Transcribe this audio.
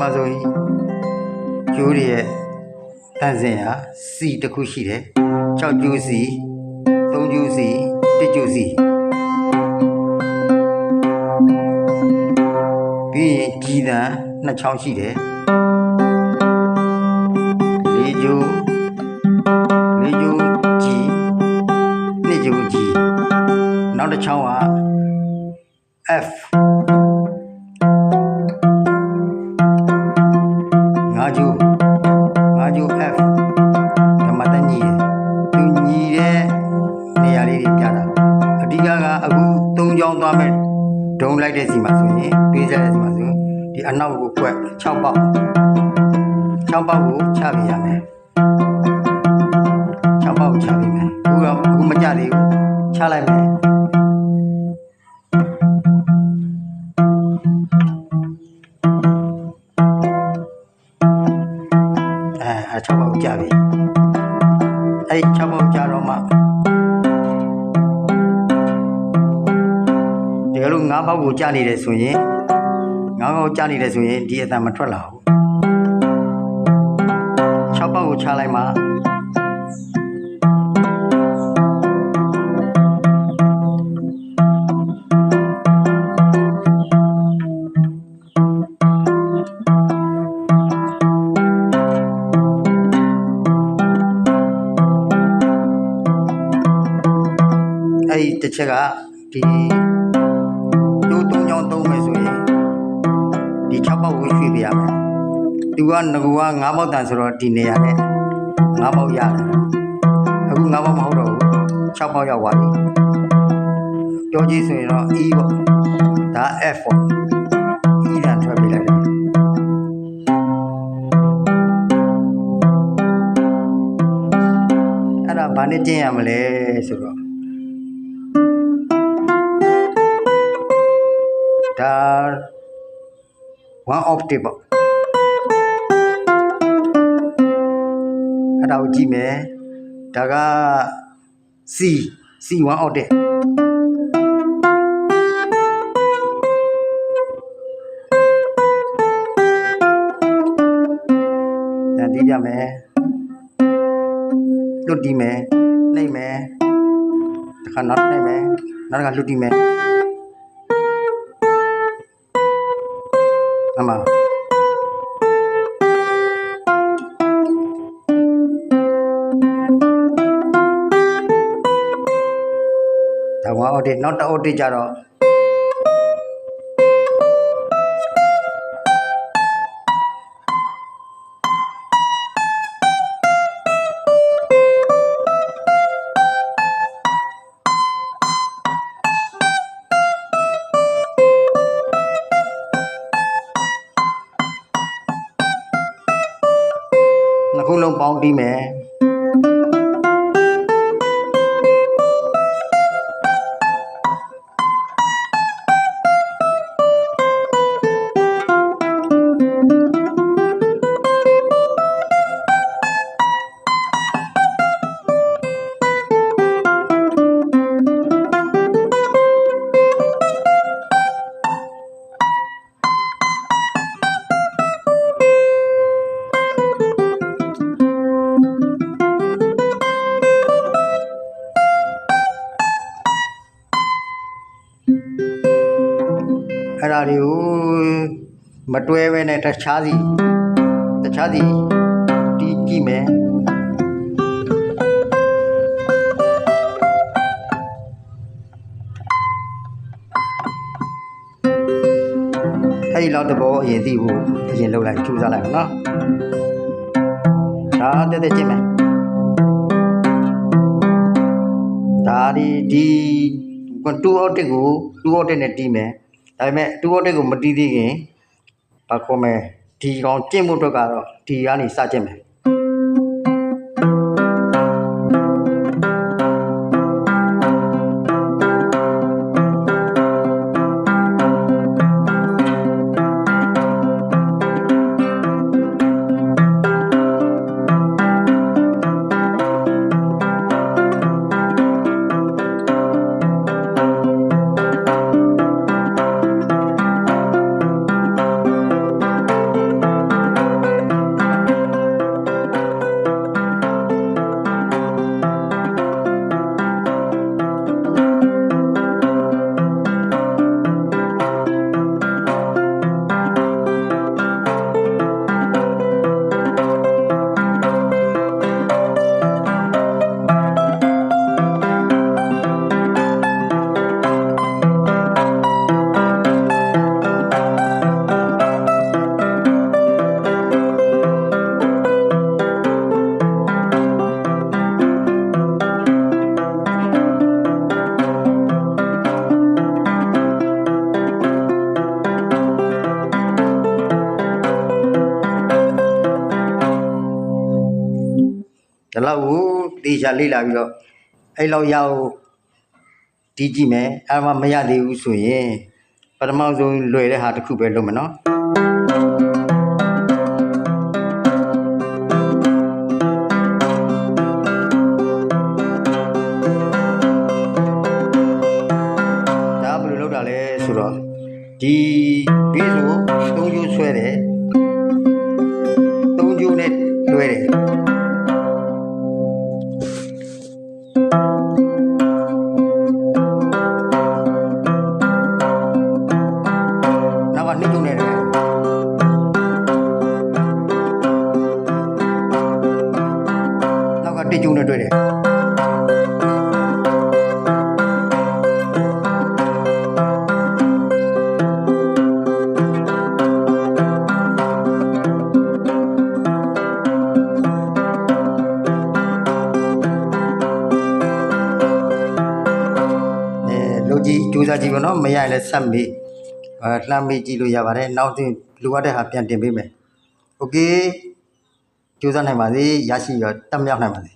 မှာဆိုရင်ကျိုးတွေရဲ့တန်စင်ဟာစီတစ်ခုရှိတယ်6ကျိုးစီ3ကျိုးစီ1ကျိုးစီပြီးရင်ကြည်တန်နှစ်ချောင်းရှိတယ်လေးကျိုးလေးကျိုးကြည်နှစ်ကျိုးကြည်နောက်တစ်ချောင်းက F လေးတွေပြတာအဓိကကအခု၃ချောင်းသွားမယ်ဒုံလိုက်တဲ့စီမှာဆိုရင်ပေးစားတဲ့စီမှာဆိုရင်ဒီအနောက်ကိုကွက်6ပေါက်6ပေါက်ကိုချပြရမယ်6ပေါက်ကိုချပြမယ်အခုတော့အခုမကြသေးဘူးချလိုက်မယ်အဲအဲ6ပေါက်ကိုချပြီအဲ့ဒီ6ပေါက်ချတော့မှ ကယ်လို့ငါးပေါက်ကိုကြာနေတယ်ဆိုရင်ငါးပေါက်ကြာနေတယ်ဆိုရင်ဒီအတန်မထွက်လာဘူး6ပေါက်ကိုချလိုက်မှအဲ့ဒီတစ်ချက်ကဒီ 6ပေါက်ကိုရွှေ့ပြရမယ်သူကငကူက9ပေါက်တန်ဆိုတော့ဒီနေရာနဲ့9ပေါက်ရတယ်အခု9ပေါက်မဟုတ်တော့ဘူး6ပေါက်ရောက်သွားပြီပြောကြည့်ဆိုရင်တော့ E ပေါ့ဒါ F ပေါ့ E တန်ထွက်ပြလိုက်တယ်အဲ့ဒါဘာနဲ့ကျင့်ရမလဲဆိုတော့ဒါ 1 octave ပေါ့အဲ့ဒါကိုကြည့်မယ်ဒါက C C 1 octave ဒါတီးကြမယ်လွတ်တီးမယ်နှိပ်မယ်တစ်ခါနောက်နှိပ်မယ်နောက်တစ်ခါလွတ်တီးမယ် အမဒါဝါအော်ဒီနောက်တစ်အော်ဒီကြတော့ နှစ်ခုလုံးပေါင်းပြီးမယ် တွေကိုမတွဲပဲနဲ့တခြားစီတခြားစီတီးကြည့်မယ်အဲ့ဒီလောက်တဘောအရင်သိဖို့အရင်လုပ်လိုက်ကြိုးစားလိုက်ပါနော်ဒါတက်တက်ကြည့်မယ်ဒါဒီဒီ2 outage ကို2 outage နဲ့တီးမယ် ဒါပေမဲ့2 outage ကိုမတီးသေးခင်ဘာခေါ်မလဲဒီကောင်ကျင့်ဖို့အတွက်ကတော့ဒီကနေစကျင့်မယ် လောက်ကိုတေချာလေ့လာပြီးတော့အဲ့လောက်ရအောင်ဒီကြည့်မယ်အဲ့မှာမရသေးဘူးဆိုရင်ပထမဆုံးလွယ်တဲ့ဟာတစ်ခုပဲလုပ်မယ်နော်ဒါဘယ်လိုလုပ်တာလဲဆိုတော့ဒီဘေးဆိုသုံးကျိုးဆွဲတယ်သုံးကျိုးနဲ့တွဲတယ် နောက်ကနှစ်ကျိုးနဲ့တယ်နောက်ကတစ်ကျိုးနဲ့တွဲတယ်အဲလု လှမ်းမေးကြည့်လို့ရပါတယ်နောက်တင်လိုအပ်တဲ့ဟာပြန်တင်ပေးမယ်โอเคကြိုးစားနိုင်ပါစေရရှိရတက်မြောက်နိုင်ပါစေ